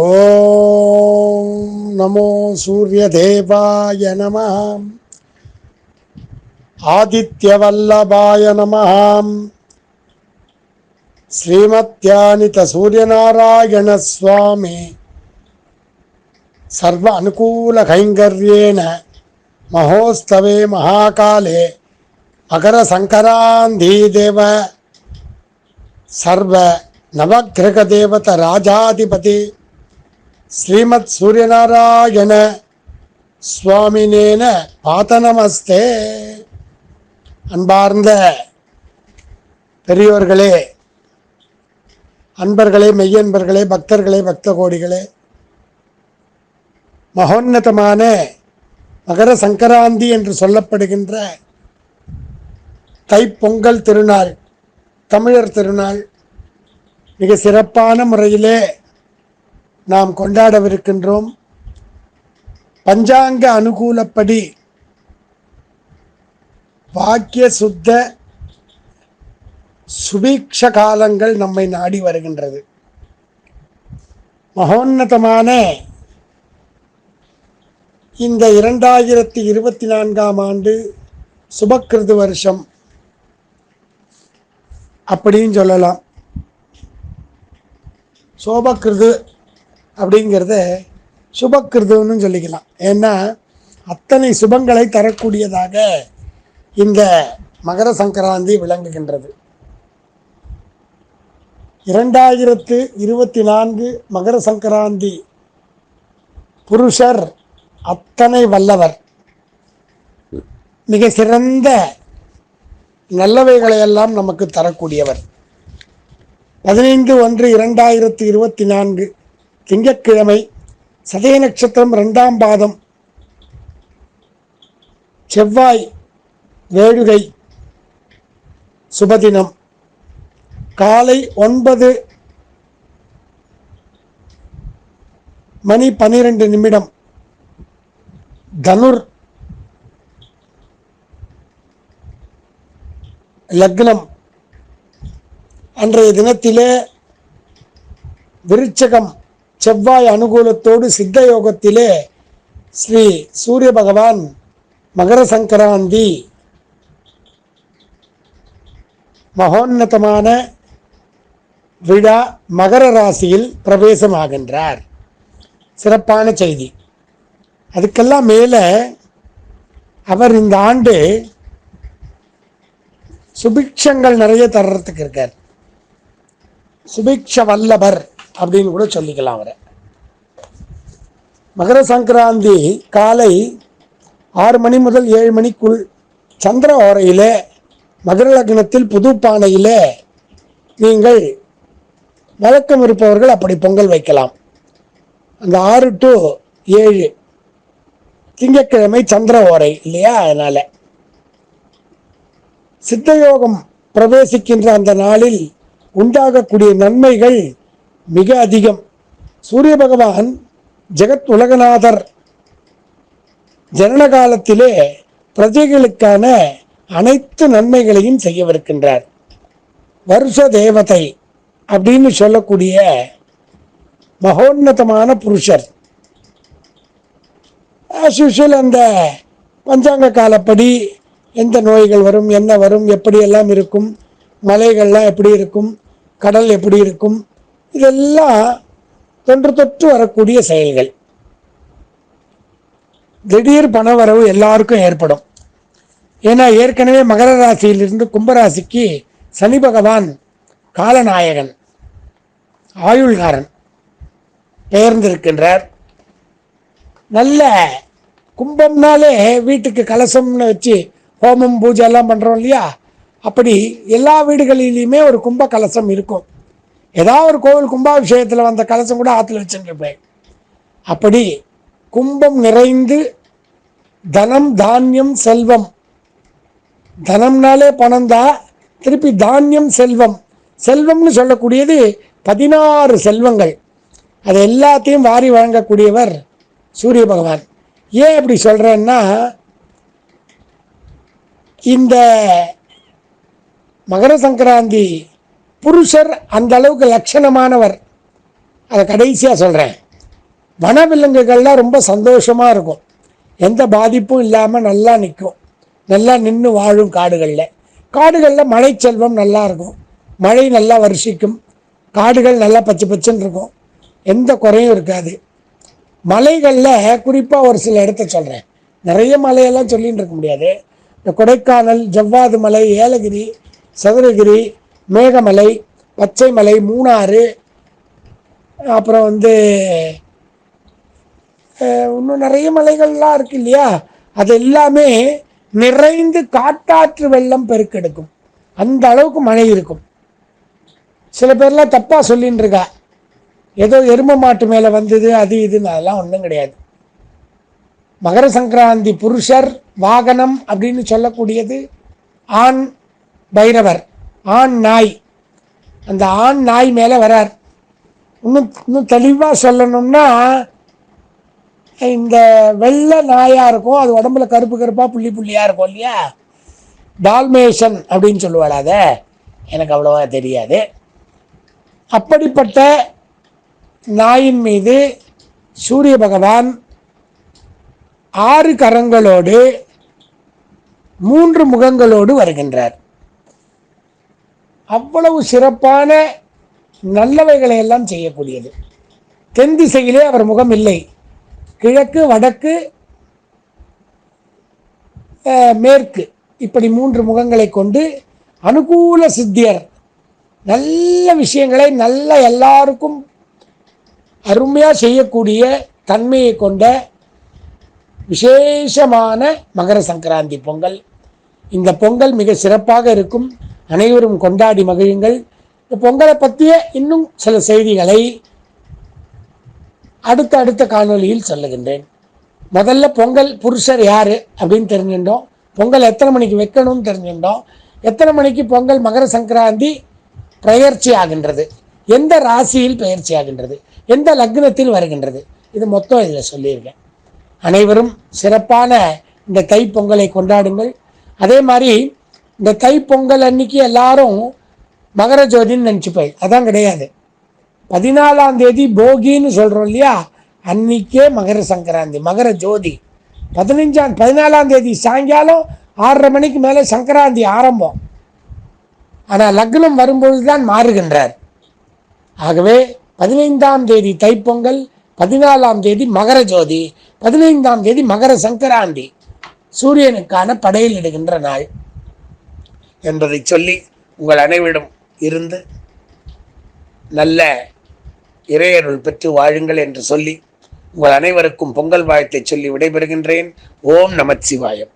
ஓம் நமோ சூரிய தேவாய நம ஆதித்யவல்லபாய நம ஸ்ரீமத்யானித சூரியநாராயண சுவாமி. சர்வ அனுகூல கைங்கர்யேன மகோஸ்தவே மகாகாலே மகர சங்கராந்தி தேவ. சர்வ நவகிரக தேவத ராஜாதிபதி. ஸ்ரீமத் சூரியநாராயண சுவாமினேன பாதநமஸ்தே. அன்பார்ந்த பெரியோர்களே அன்பர்களே மெய்யன்பர்களே பக்தர்களே பக்த கோடிகளே மகோன்னதமான மகர சங்கராந்தி என்று சொல்லப்படுகின்ற தைப்பொங்கல் திருநாள் தமிழர் திருநாள் மிக சிறப்பான முறையிலே நாம் கொண்டாடவிருக்கின்றோம். பஞ்சாங்க அனுகூலப்படி வாக்கிய சுத்த சுபீக்ஷ காலங்கள் நம்மை நாடி வருகின்றது. மகோன்னதமான இந்த இரண்டாயிரத்தி இருபத்தி நான்காம் ஆண்டு சுபக்கிருது வருஷம். அப்படின்னு சொல்லலாம். சோபக்கிருது அப்படிங்கிறத சுபக்கிருதுன்னு சொல்லிக்கலாம். ஏன்னா அத்தனை சுபங்களை தரக்கூடியதாக இந்த மகர சங்கராந்தி விளங்குகின்றது. இரண்டாயிரத்து இருபத்தி நான்கு மகர சங்கராந்தி புருஷர் அத்தனை வல்லவர். மிக சிறந்த நல்லவைகளையெல்லாம் நமக்கு தரக்கூடியவர். பதினைந்து ஒன்று இரண்டாயிரத்து இருபத்தி நான்கு திங்கட்கிழமை சதய நட்சத்திரம் ரெண்டாம் பாதம். செவ்வாய் வேடுகை சுபதினம். காலை ஒன்பது மணி பன்னிரெண்டு நிமிடம். தனுர் லக்னம். அன்றைய தினத்திலே விருச்சகம் செவ்வாய் அனுகூலத்தோடு சித்த யோகத்திலே ஸ்ரீ சூரிய பகவான் மகர சங்கராந்தி மகோன்னதமான விழா மகர ராசியில் பிரவேசமாகின்றார். சிறப்பான செய்தி. அதுக்கெல்லாம் மேலே அவர் இந்த ஆண்டு சுபிக்ஷங்கள் நிறைய தர்றதுக்கு இருக்கார். சுபிக்ஷ வல்லபர். அப்படின்னு கூட சொல்லிக்கலாம் அவரை. மகர சங்கராந்தி காலை ஆறு மணி முதல் ஏழு மணிக்குள் சந்திர ஓரையிலே மகர லக்னத்தில் புது பானையிலே நீங்கள் வழக்கம் இருப்பவர்கள் அப்படி பொங்கல் வைக்கலாம். அந்த ஆறு டு ஏழு திங்கக்கிழமை சந்திர ஓரை இல்லையா? அதனால். சித்தயோகம் பிரவேசிக்கின்ற அந்த நாளில் உண்டாகக்கூடிய நன்மைகள் மிக அதிகம். சூரிய பகவான் ஜெகத் உலகநாதர். ஜனன காலத்திலே பிரஜைகளுக்கான அனைத்து நன்மைகளையும் செய்யவிருக்கின்றார். வருஷ தேவதை அப்படின்னு சொல்லக்கூடிய மகோன்னதமான புருஷர். ஆஸ் யூஷுவல் அந்த பஞ்சாங்க காலப்படி எந்த நோய்கள் வரும் என்ன வரும் எப்படியெல்லாம் இருக்கும் மலைகள்லாம் எப்படி இருக்கும் கடல் எப்படி இருக்கும் இதெல்லாம் தொன்று தொற்று வரக்கூடிய செயல்கள். திடீர் பணவரவு எல்லாருக்கும் ஏற்படும். ஏன்னா ஏற்கனவே மகர ராசியிலிருந்து கும்பராசிக்கு சனி பகவான் காலநாயகன் ஆயுள்காரன் பெயர்ந்திருக்கின்றார். நல்ல கும்பம்னாலே வீட்டுக்கு கலசம்னு வச்சு ஹோமம் பூஜை எல்லாம் பண்ணுறோம் இல்லையா? அப்படி எல்லா வீடுகளிலையுமே ஒரு கும்ப கலசம் இருக்கும். ஏதாவது ஒரு கோவில் கும்பாபிஷேகத்தில் வந்த கலசம் கூட ஆற்றுல வச்சுருப்பேன் அப்படி கும்பம் நிறைந்து தனம் தானியம் செல்வம். தனம்னாலே பணம் தான் திருப்பி தானியம் செல்வம். செல்வம்னு சொல்லக்கூடியது பதினாறு செல்வங்கள். அது எல்லாத்தையும் வாரி வழங்கக்கூடியவர் சூரிய பகவான். ஏன் அப்படி சொல்கிறேன்னா இந்த மகர சங்கராந்தி புருஷர் அந்த அளவுக்கு லட்சணமானவர். அதை கடைசியாக சொல்கிறேன் வனவிலங்குகள்லாம் ரொம்ப சந்தோஷமாக இருக்கும். எந்த பாதிப்பும் இல்லாமல் நல்லா நிற்கும் நல்லா நின்று வாழும் காடுகளில். காடுகளில் மழை செல்வம் நல்லா இருக்கும். மழை நல்லா வருஷிக்கும். காடுகள் நல்லா பச்சை பச்சைன்னு இருக்கும். எந்த குறையும் இருக்காது. மலைகளில் குறிப்பாக ஒரு சில இடத்த சொல்கிறேன் நிறைய மலையெல்லாம் சொல்லின்னு இருக்க முடியாது. இந்த கொடைக்கானல் ஜவ்வாது மலை ஏலகிரி சதுரகிரி மேகமலை பச்சை மலை மூணாறு அப்புறம் வந்து இன்னும் நிறைய மலைகள்லாம் இருக்கு இல்லையா? அது எல்லாமே நிறைந்து காட்டாற்று வெள்ளம் பெருக்கெடுக்கும். அந்த அளவுக்கு மழை இருக்கும். சில பேர்லாம் தப்பாக சொல்லின்னு இருக்கா. ஏதோ எரும மாட்டு மேலே வந்தது அது இதுன்னு அதெல்லாம் ஒன்றும் கிடையாது. மகர சங்கராந்தி புருஷர் வாகனம் அப்படின்னு சொல்லக்கூடியது ஆண் பைரவர். ஆண் நாய். அந்த ஆண் நாய் மேலே வரார். இன்னும் இன்னும் தெளிவாக சொல்லணும்னா இந்த வெள்ளை நாயாக இருக்கும் அது உடம்புல கருப்பு கருப்பாக புள்ளி புள்ளியாக இருக்கும் இல்லையா? டால்மேஷன் அப்படின்னு சொல்லுவாள் அதை. எனக்கு அவ்வளோவா தெரியாது. அப்படிப்பட்ட நாயின் மீது சூரிய பகவான் ஆறு கரங்களோடு மூன்று முகங்களோடு வருகின்றார். அவ்வளவு சிறப்பான நல்லவைகளை எல்லாம் செய்யக்கூடியது. தென் திசையிலே அவர் முகம் இல்லை. கிழக்கு வடக்கு மேற்கு. இப்படி மூன்று முகங்களை கொண்டு அனுகூல சித்தியர். நல்ல விஷயங்களை நல்ல எல்லாருக்கும் அருமையாக செய்யக்கூடிய தன்மையை கொண்ட விசேஷமான மகர சங்கராந்தி பொங்கல். இந்த பொங்கல் மிக சிறப்பாக இருக்கும். அனைவரும் கொண்டாடி மகிழுங்கள். இந்த பொங்கலை பற்றிய இன்னும் சில செய்திகளை அடுத்த அடுத்த காணொலியில் சொல்லுகின்றேன். முதல்ல பொங்கல் புருஷர் யார் அப்படின்னு தெரிஞ்சுட்டோம் பொங்கல் எத்தனை மணிக்கு வைக்கணும்னு தெரிஞ்சுட்டோம் எத்தனை மணிக்கு பொங்கல் மகர சங்கராந்தி பயிற்சி ஆகின்றது? எந்த ராசியில் பெயர்ச்சி ஆகின்றது? எந்த லக்னத்தில் வருகின்றது? இது மொத்தம் இதில் சொல்லியிருக்கேன். அனைவரும் சிறப்பான இந்த தைப்பொங்கலை கொண்டாடுங்கள். அதே மாதிரி இந்த தைப்பொங்கல் அன்னைக்கு எல்லாரும் மகர ஜோதின்னு நினச்சிப்போய் அதான் கிடையாது. பதினாலாம் தேதி போகின்னு சொல்கிறோம் இல்லையா? அன்னைக்கே மகர சங்கராந்தி மகர ஜோதி. பதினஞ்சாம் பதினாலாம் தேதி சாயங்காலம் ஆறரை மணிக்கு மேலே சங்கராந்தி ஆரம்பம். ஆனால் லக்னம் வரும்பொழுது தான் மாறுகின்றார். ஆகவே பதினைந்தாம் தேதி தைப்பொங்கல் பதினாலாம் தேதி மகர ஜோதி பதினைந்தாம் தேதி மகர சங்கராந்தி. சூரியனுக்கான படையலிடுகின்ற நாள். என்பதை சொல்லி உங்கள் அனைவரிடம் இருந்து நல்ல இறையருள் பெற்று வாழுங்கள் என்று சொல்லி உங்கள் அனைவருக்கும் பொங்கல் வாழ்த்தை சொல்லி விடைபெறுகின்றேன். ஓம் நமச்சிவாயம்.